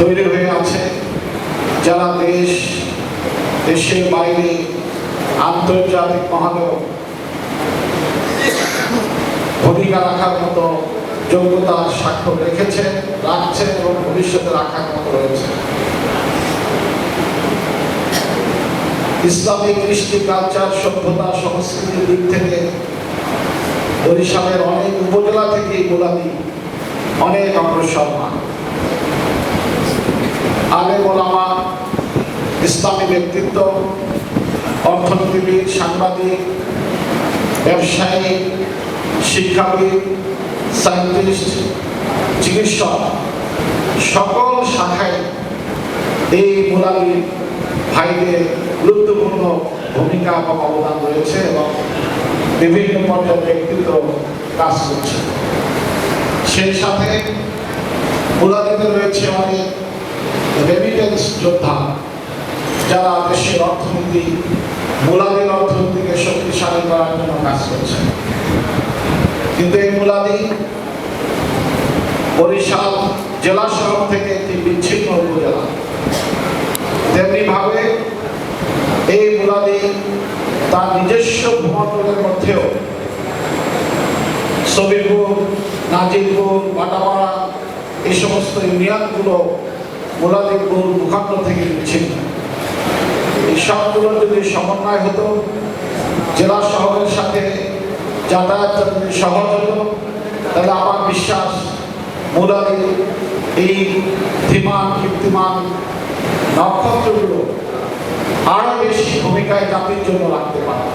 তৈরি হয়ে আছে। যারা দেশ, দেশের বাইরে আন্তর্জাতিক মহানগর ভূমিকা রাখার মতো যোগ্যতার স্বাক্ষর রেখেছে, রাখছে এবং ভবিষ্যতে রাখার মতো রয়েছে। ইসলামিক, কৃষ্টি কালচার, সভ্যতা, সংস্কৃতির দিক থেকে বরিশালের অনেক উপজেলা থেকে গোলাপি অনেক অগ্রসর অগ্রসরমান। আলে ওলামা, ইসলামী ব্যক্তিত্ব অর্থনীতিবিদ, সাংবাদিক, ব্যবসায়ী, শিক্ষাবিদ, সায়েন্টিস্ট, চিকিৎসক, সকল শাখায় এই মোলালি ভাইদের গুরুত্বপূর্ণ ভূমিকা বা অবদান রয়েছে এবং বিভিন্ন পর্যায়ের ব্যক্তিত্ব কাজ করছে। সেই সাথে মোলালিতে রয়েছে অনেক রেমিটেন্স যোদ্ধা, যারা দেশের অর্থনীতি, মোলাদির অর্থনীতিকে শক্তিশালী করার জন্য কাজ করছে কিন্তু এই মোলাদি বরিশাল জেলা শহর থেকে একটি বিচ্ছিন্ন উপজেলা। তেমনি ভাবে এই মুরাদি তার নিজস্ব ভূমণ্ডলের মধ্যেও সবিরপুর নাজিরপুর বাটামারা এই সমস্ত ইউনিয়নগুলো মুরাদিপুর ভূখণ্ড থেকে বিচ্ছিন্ন এই সবগুলোর যদি সমন্বয় হতো, জেলা শহরের সাথে যাতায়াত যদি সহজ হতো, তাহলে আমার বিশ্বাস মুরাদি এই ধীমান, কীর্তিমান নক্ষত্রগুলো আরও বেশি ভূমিকায় জাতির জন্য রাখতে পারবে